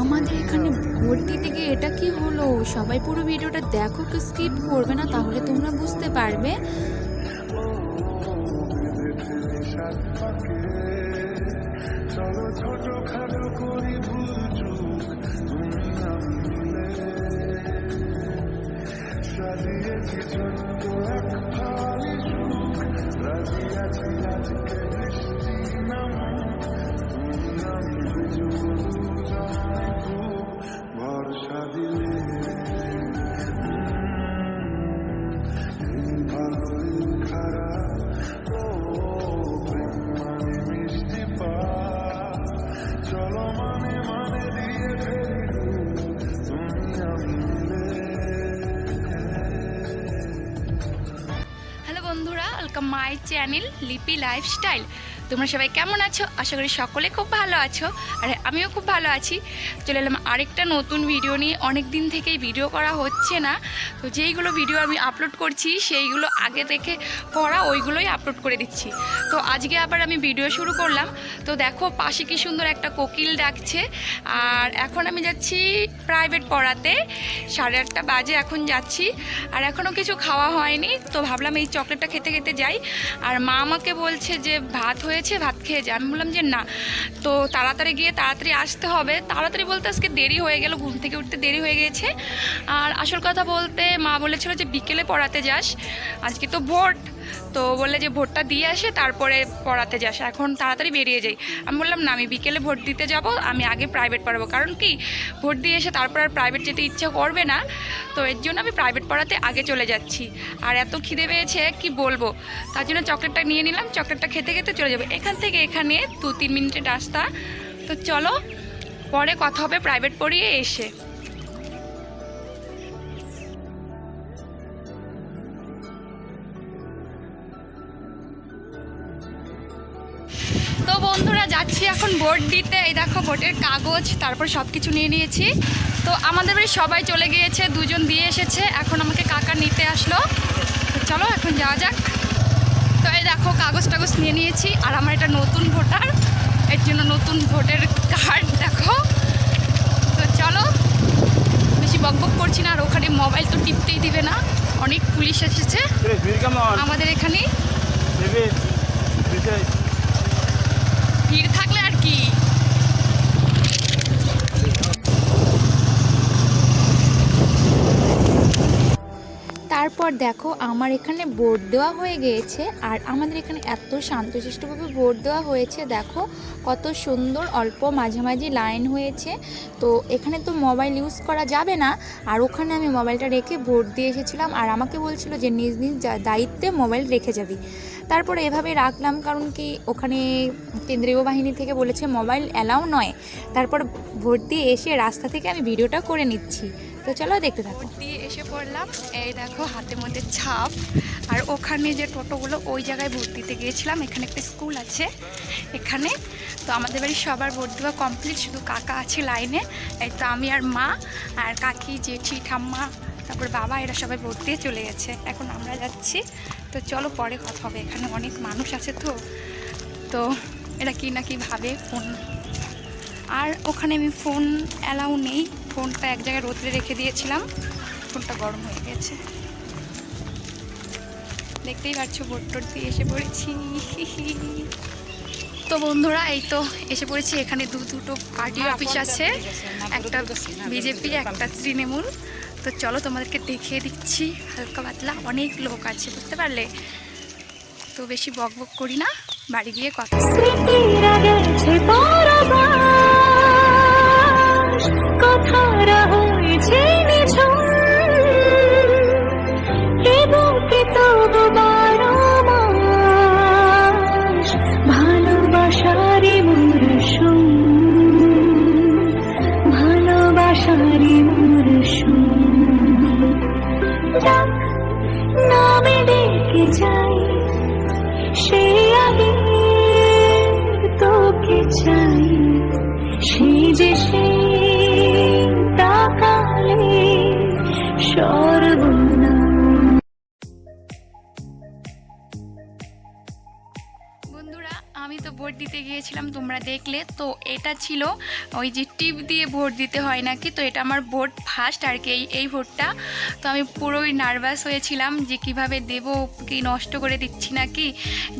আমাদের এখানে ভর্তি থেকে এটা কি হলো? সবাই পুরো ভিডিওটা দেখো, কেউ স্কিপ করবে না, তাহলে তোমরা বুঝতে পারবে। সাজিয়েছি এক সুখ আজকে মাই চ্যানেল লিপি লাইফস্টাইল তোমরা সবাই কেমন আছো? আশা করি সকলে খুব ভালো আছো আর আমিও খুব ভালো আছি। চলে এলাম আরেকটা নতুন ভিডিও নিয়ে। অনেক দিন থেকেই ভিডিও করা হচ্ছে না। তো যেইগুলো ভিডিও আমি আপলোড করছি, সেইগুলো আগে থেকে করা, ওইগুলোই আপলোড করে দিচ্ছি। তো আজকে আবার আমি ভিডিও শুরু করলাম। তো দেখো, পাশে কি সুন্দর একটা কোকিল ডাকছে। আর এখন আমি যাচ্ছি প্রাইভেট পড়াতে। সাড়ে আটটা বাজে এখন যাচ্ছি। আর এখনও কিছু খাওয়া হয়নি। তো ভাবলাম এই চকলেটটা খেতে খেতে যাই। আর মা আমাকে বলছে যে, ভাত হয়েছে ভাত খেয়ে যা আমি বললাম যে, না। তো তাড়াতাড়ি গিয়ে তাড়াতাড়ি আসতে হবে। তাড়াতাড়ি বলতে আজকে দেরি হয়ে গেল, ঘুম থেকে উঠতে দেরি হয়ে গেছে। আর আসল কথা বলতে, মা বলেছিল যে, বিকেলে পড়াতে যাস। আজকে তো ভোট, তো বললে যে, ভোটটা দিয়ে আসে, তারপরে পড়াতে যাস। এখন তাড়াতাড়ি বেরিয়ে যাই। আমি বললাম, না, আমি বিকেলে ভোট দিতে যাব, আমি আগে প্রাইভেট পড়াবো। কারণ কি, ভোট দিয়ে এসে তারপর আর প্রাইভেট যেতে ইচ্ছা করবে না। তো এর জন্য আমি প্রাইভেট পড়াতে আগে চলে যাচ্ছি। আর এত খিদে পেয়েছে, কি বলব? তার জন্য চকলেটটা নিয়ে নিলাম, চকলেটটা খেতে খেতে চলে যাবে। এখান থেকে এখানে দু তিন মিনিটের রাস্তা। তো চলো, পরে কথা হবে প্রাইভেট পড়িয়ে এসে। তো বন্ধুরা, যাচ্ছি এখন ভোট দিতে। এই দেখো ভোটের কাগজ, তারপর সব কিছু নিয়ে নিয়েছি। তো আমাদের বাড়ি সবাই চলে গিয়েছে, দুজন দিয়ে এসেছে। এখন আমাকে কাকা নিতে আসলো। চলো, এখন যাওয়া যাক। তো এই দেখো কাগজ টাগজ নিয়ে নিয়েছি। আর আমার এটা নতুন ভোটার। এর জন্য নতুন ভোটের কার্ড দেখো। তো চলো বেশি বকবক করছি না আর ওখানে মোবাইল তো টিপতেই দিবে না। অনেক পুলিশ এসেছে। আমাদের এখানে দেবে বিশেষ ভিড় থাকলে আর কি তারপর দেখো আমার এখানে বোর্ড দেওয়া হয়ে গিয়েছে আর আমাদের এখানে এত শান্তশিষ্টভাবে বোর্ড দেওয়া হয়েছে, দেখো কত সুন্দর অল্প মাঝামাঝি লাইন হয়েছে। তো এখানে তো মোবাইল ইউজ করা যাবে না, আর ওখানে আমি মোবাইলটা রেখে ভোট দিয়ে এসেছিলাম আর আমাকে বলছিল যে নিজ নিজ দায়িত্বে মোবাইল রেখে যাবি। তারপরে এভাবে রাখলাম, কারণ কি ওখানে কেন্দ্রীয় বাহিনী থেকে বলেছে মোবাইল অ্যালাউ নয়। তারপর ভোট দিয়ে এসে রাস্তা থেকে আমি ভিডিওটা করে নিচ্ছি। তো চলো দেখতে থাকো। দিয়ে এসে পড়লাম। এই দেখো হাতের মধ্যে ছাপ। আর ওখানে যে টোটোগুলো, ওই জায়গায় ভোট দিতে গিয়েছিলাম। এখানে একটা স্কুল আছে এখানে। তো আমাদের বাড়ির সবার ভোট দেওয়া কমপ্লিট। শুধু কাকা আছে লাইনে। এই তো আমি আর মা, আর কাকি, জেঠি, ঠাম্মা তারপর বাবা এরা সবাই দিয়ে চলে গেছে। এখন আমরা যাচ্ছি। তো চলো পরে কথা হবে। এখানে অনেক মানুষ আছে তো। তো এরা কি না কি ভাবে ফোন আর ওখানে আমি ফোন অ্যালাউ নেই। ফোনটা এক জায়গায় রোদ্রে রেখে দিয়েছিলাম। ফোনটা গরম হয়ে গেছে। দেখতেই পাচ্ছ ভোট টোট দিয়ে এসে পড়েছি। তো বন্ধুরা এই তো এসে পড়েছি। এখানে দু দুটো পার্টি অফিস আছে। একটা বিজেপি একটা তৃণমূল তো চলো তোমাদেরকে দেখিয়ে দিচ্ছি, হালকা পাতলা অনেক লোক আছে, বুঝতে পারলে তো বেশি বক বক করি না, বাড়ি গিয়ে কথা হবে। ডেকে যাই সে আগে তোকে চাই সে দিতে গিয়েছিলাম, তোমরা দেখলে। তো এটা ছিল ওই যে টিপ দিয়ে ভোট দিতে হয় নাকি? তো এটা আমার ভোট ফার্স্ট আর কি এই ভোটটা। তো আমি পুরোই নার্ভাস হয়েছিলাম যে কীভাবে দেব, কি নষ্ট করে দিচ্ছি নাকি?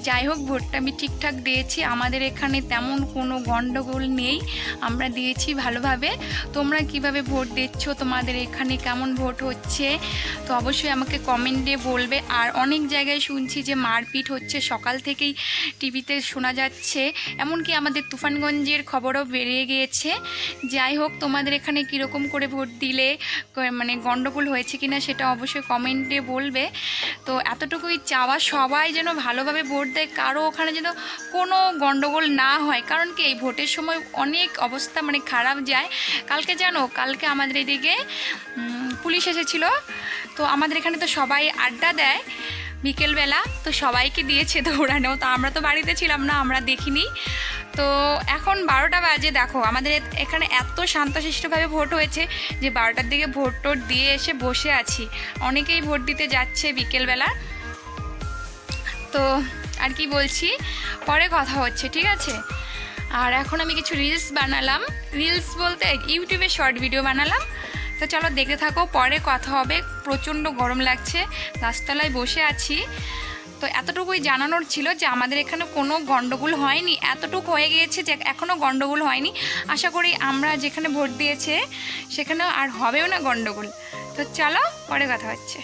যাই হোক, ভোটটা আমি ঠিকঠাক দিয়েছি। আমাদের এখানে তেমন কোনো গণ্ডগোল নেই। আমরা দিয়েছি ভালোভাবে। তোমরা কীভাবে ভোট দিচ্ছ? তোমাদের এখানে কেমন ভোট হচ্ছে? তো অবশ্যই আমাকে কমেন্টে বলবে। আর অনেক জায়গায় শুনছি যে মারপিট হচ্ছে। সকাল থেকেই টিভিতে শোনা যাচ্ছে। এমনকি আমাদের তুফানগঞ্জের খবরও বেরিয়ে গিয়েছে। যাই হোক, তোমাদের এখানে কীরকম করে ভোট দিলে মানে গণ্ডগোল হয়েছে কিনা সেটা অবশ্যই কমেন্টে বলবে। তো এতটুকুই চাওয়া সবাই যেন ভালোভাবে ভোট দেয়, কারও ওখানে যেন কোনো গণ্ডগোল না হয়। কারণ কি, এই ভোটের সময় অনেক অবস্থা মানে খারাপ যায়। কালকে জানো, কালকে আমাদের এদিকে পুলিশ এসেছিল। তো আমাদের এখানে তো সবাই আড্ডা দেয়। বিকেলবেলা তো সবাইকে দিয়েছে দৌড়ানো, তো আমরা তো বাড়িতে ছিলাম না, আমরা দেখিনি। তো এখন বারোটা বাজে, দেখো, আমাদের এখানে এত শান্তশিষ্টভাবে ভোট হয়েছে যে বারোটার দিকে ভোট টোট দিয়ে এসে বসে আছি। অনেকেই ভোট দিতে যাচ্ছে বিকেলবেলা। তো আর কি বলছি, পরে কথা হচ্ছে, ঠিক আছে? আর এখন আমি কিছু রিলস বানালাম। রিলস বলতে, ইউটিউবে শর্ট ভিডিও বানালাম। তো চলো দেখতে থাকো, পরে কথা হবে। প্রচণ্ড গরম লাগছে, গাছতলায় বসে আছি। তো এতটুকুই জানানোর ছিল যে আমাদের এখানে কোনো গণ্ডগোল হয়নি। এতটুকু হয়ে গিয়েছে যে এখনও গণ্ডগোল হয়নি। আশা করি আমরা যেখানে ভোট দিয়েছে, সেখানেও আর হবেও না গণ্ডগোল তো চলো, পরে কথা হচ্ছে।